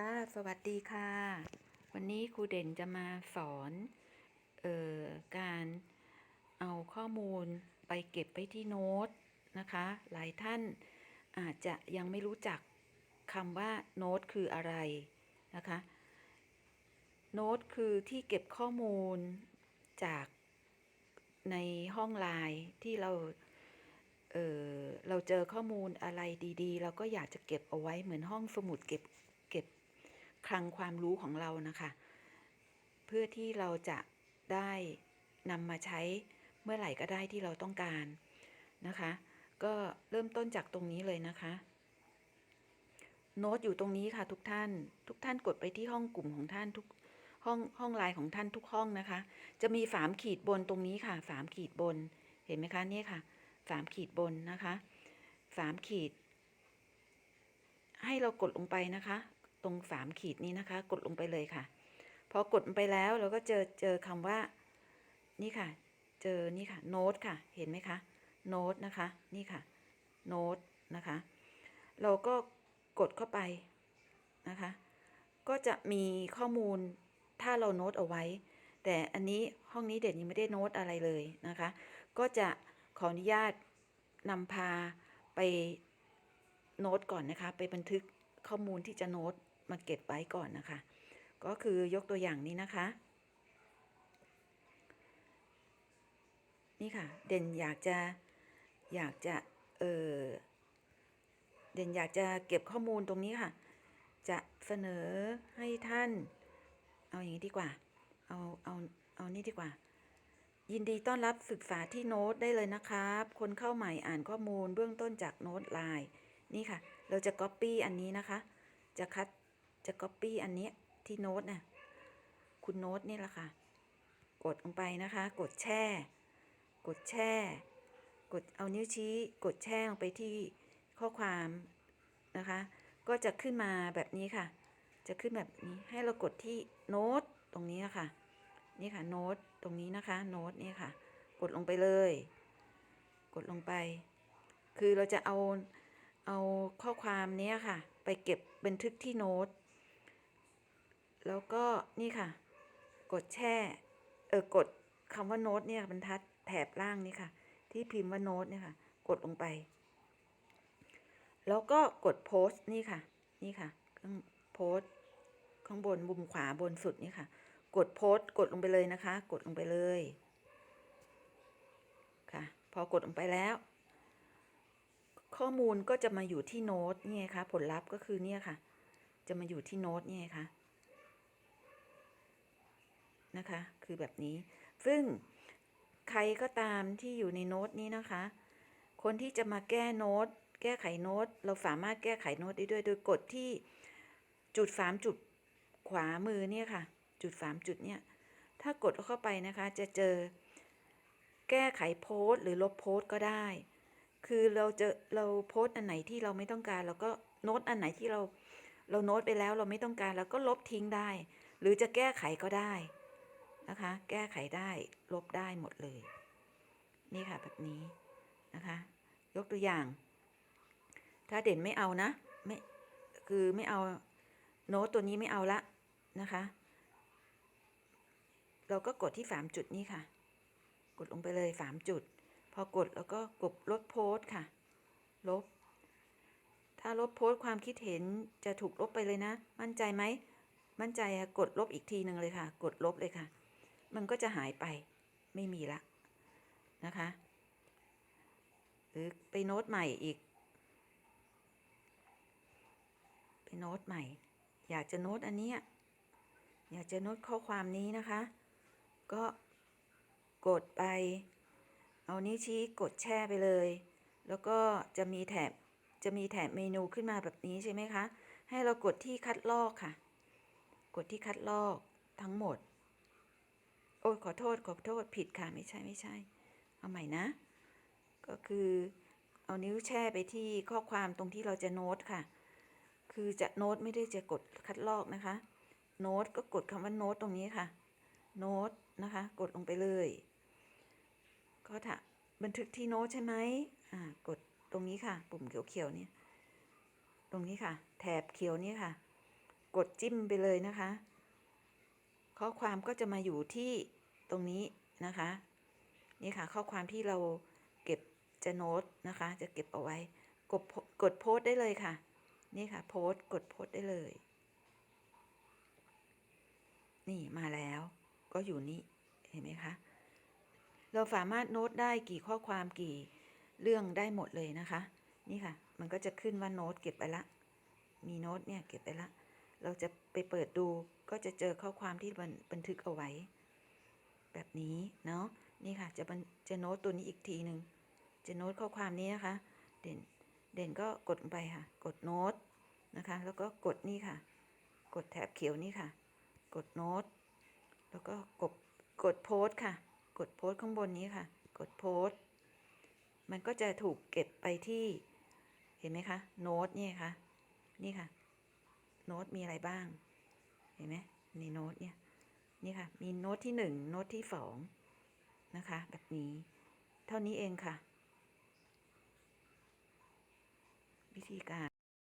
ค่ะ สวัสดีค่ะ วันนี้ครูเด่นจะมาสอนเอ่อการเอาข้อมูลไปเก็บไปที่โน้ตนะคะ หลายท่านอาจจะยังไม่รู้จักคำว่าโน้ตคืออะไรนะคะ โน้ตคือที่เก็บข้อมูลจากในห้องไลน์ที่เราเออเราเจอข้อมูลอะไรดีๆ เราก็อยากจะเก็บเอาไว้เหมือนห้องสมุดเก็บเก็บ คลังความรู้ของเรานะคะ เพื่อที่เราจะได้นำมาใช้เมื่อไหร่ก็ได้ที่เราต้องการนะคะ ก็เริ่มต้นจากตรงนี้เลยนะคะโน้ตอยู่ตรงนี้ค่ะทุกท่าน ทุกท่านกดไปที่ห้องกลุ่มของท่านทุกห้องห้องไลน์ของท่านทุกห้องนะคะ จะมีสามขีดบนตรงนี้ค่ะสามขีดบนเห็นไหมคะนี่ค่ะสามขีดบนนะคะสามขีด ให้เรากดลงไปนะคะ ตรงสามขีดนี้นะคะ กดลงไปเลยค่ะ พอกดไปแล้วเราก็เจอเจอคำว่า นี่ค่ะ เจอนี่ค่ะโน้ตค่ะ เห็นไหมคะโน้ตนะคะ นี่ค่ะโน้ตนะคะ เราก็กดเข้าไปนะคะ ก็จะมีข้อมูลถ้าเราโน้ตเอาไว้ แต่อันนี้ห้องนี้เด่นยังไม่ได้โน้ตอะไรเลยนะคะ ก็จะขออนุญาตนำพาไปโน้ตก่อนนะคะ ไปบันทึกข้อมูลที่จะโน้ต มาเก็บไว้ก่อนนะคะ ก็คือยกตัวอย่างนี้นะคะ นี่ค่ะ เด่นอยากจะอยากจะเออเด่นอยากจะเก็บข้อมูลตรงนี้ค่ะ จะเสนอให้ท่าน เอาอย่างนี้ดีกว่า เอาเอาเอานี่ดีกว่า ยินดีต้อนรับศึกษาที่โน้ตได้เลยนะครับ คนเข้าใหม่อ่านข้อมูลเบื้องต้นจากโน้ตไลน์นี่ค่ะ เราจะ Copy อันนี้นะคะ จะคัด จะ Copy อันนี้ที่โน้ตนะคุณโน้ตนี่แหละค่ะ กดลงไปนะคะ กดแช่ กดแช่ กดเอานิ้วชี้ กดแช่ลงไปที่ข้อความนะคะ ก็จะขึ้นมาแบบนี้ค่ะ จะขึ้นแบบนี้ให้เรากดที่โน้ตตรงนี้ค่ะ นี่ค่ะโน้ตตรงนี้นะคะโน้ตนี่ค่ะ กดลงไปเลย กดลงไป คือเราจะเอาเอาข้อความนี้ค่ะ ไปเก็บบันทึกที่โน้ต แล้วก็นี่ค่ะ กดแช่ เออกดคำว่าโน้ตเนี่ยบรรทัดแถบล่างนี่ค่ะ ที่พิมพ์ว่าโน้ตเนี่ยค่ะ กดลงไป แล้วก็กดโพสต์นี่ค่ะ นี่ค่ะข้างโพสต์ข้างบนมุมขวาบนสุดนี่ค่ะ กดโพสต์กดลงไปเลยนะคะ กดลงไปเลยค่ะ พอกดลงไปแล้ว ข้อมูลก็จะมาอยู่ที่โน้ตเนี่ไงคะผลลัพธ์ก็คือเนี่ยค่ะ จะมาอยู่ที่โน้ตเนี่ไงคะ นะคะ คือแบบนี้ ซึ่งใครก็ตามที่อยู่ในโน้ตนี้นะคะ คนที่จะมาแก้โน้ต แก้ไขโน้ต เราสามารถแก้ไขโน้ตได้ด้วย โดยกดที่จุดสามจุดขวามือเนี่ยค่ะ จุดสามจุดเนี่ย ถ้ากดเข้าไปนะคะ จะเจอ แก้ไขโพสต์ หรือลบโพสต์ก็ได้ คือเราจะเราโพสต์อันไหนที่เราไม่ต้องการเราก็โน้ตอันไหนที่เราเราโน้ตไปแล้วเราไม่ต้องการเราก็ลบทิ้งได้ หรือจะแก้ไขก็ได้ นะคะ แก้ไขได้ลบได้หมดเลย นี่ค่ะแบบนี้นะคะ ยกตัวอย่าง ถ้าเด่นไม่เอานะไม่คือไม่เอาโน้ตตัวนี้ไม่เอาละนะคะ เราก็กดที่สามจุดนี้ค่ะ กดลงไปเลยสามจุด พอกดแล้วก็กดลบโพสต์ค่ะ ลบ ถ้าลบโพสต์ความคิดเห็นจะถูกลบไปเลยนะ มั่นใจไหม มั่นใจอะกดลบอีกทีหนึ่งเลยค่ะ กดลบเลยค่ะ ก็จะหายไปไม่มีละนะคะหรือไปโน้ตใหม่อีก ไปโน้ตใหม่ อยากจะโน้ตอันนี้อยากจะโน้ตข้อความนี้นะคะ ก็กดไป เอานิ้วชี้กดแช่ไปเลย แล้วก็จะมีแถบจะมีแถบเมนูขึ้นมาแบบนี้ใช่ไหมคะ ให้เรากดที่คัดลอกค่ะ กดที่คัดลอกทั้งหมด โอ้ยขอโทษขอโทษผิดค่ะไม่ใช่ไม่ใช่ เอาใหม่นะ ก็คือเอานิ้วแช่ไปที่ข้อความตรงที่เราจะโน้ตค่ะ คือจะโน้ตไม่ได้จะกดคัดลอกนะคะ โน้ตก็กดคำว่าโน้ตตรงนี้ค่ะ โน้ตนะคะ กดลงไปเลย ก็ถ้าบันทึกที่โน้ตใช่ไหมอ่ากดตรงนี้ค่ะ ปุ่มเขียวๆเนี่ย ตรงนี้ค่ะ แถบเขียวนี้ค่ะ กดจิ้มไปเลยนะคะ ข้อความก็จะมาอยู่ที่ตรงนี้นะคะ นี่ค่ะข้อความที่เราเก็บจะโน้ตนะคะ จะเก็บเอาไว้ กดโพกดโพสต์ได้เลยค่ะ นี่ค่ะโพสต์กดโพสต์ได้เลย นี่มาแล้วก็อยู่นี่เห็นไหมคะ เราสามารถโน้ตได้กี่ข้อความกี่เรื่องได้หมดเลยนะคะ นี่ค่ะ มันก็จะขึ้นว่าโน้ตเก็บไปละ มีโน้ตเนี่ยเก็บไปละ เราจะไปเปิดดูก็จะเจอข้อความที่บันบนทึกเอาไว้ แบบนี้เนาะนี่ค่ะจะจะโน้ตตัวนี้อีกทีหนึ่งจะโน้ตข้อความนี้นะคะ เด่นเด่นก็กดไปค่ะ กดโน้ตนะคะ แล้วก็กดนี่ค่ะ กดแถบเขียวนี่ค่ะ กดโน้ตแล้วก็กดกดโพสต์ค่ะ กดโพสต์ข้างบนนี้ค่ะ กดโพสต์มันก็จะถูกเก็บไปที่เห็นไหมคะโน้ตเนี่ยค่ะนี่ค่ะ โน้ตมีอะไรบ้าง เห็นไหมในโน้ตเนี่ย นี่ค่ะ มีโน้ตที่หนึ่งโน้ตที่สองนะคะ แบบนี้ เท่านี้เองค่ะ วิธีการ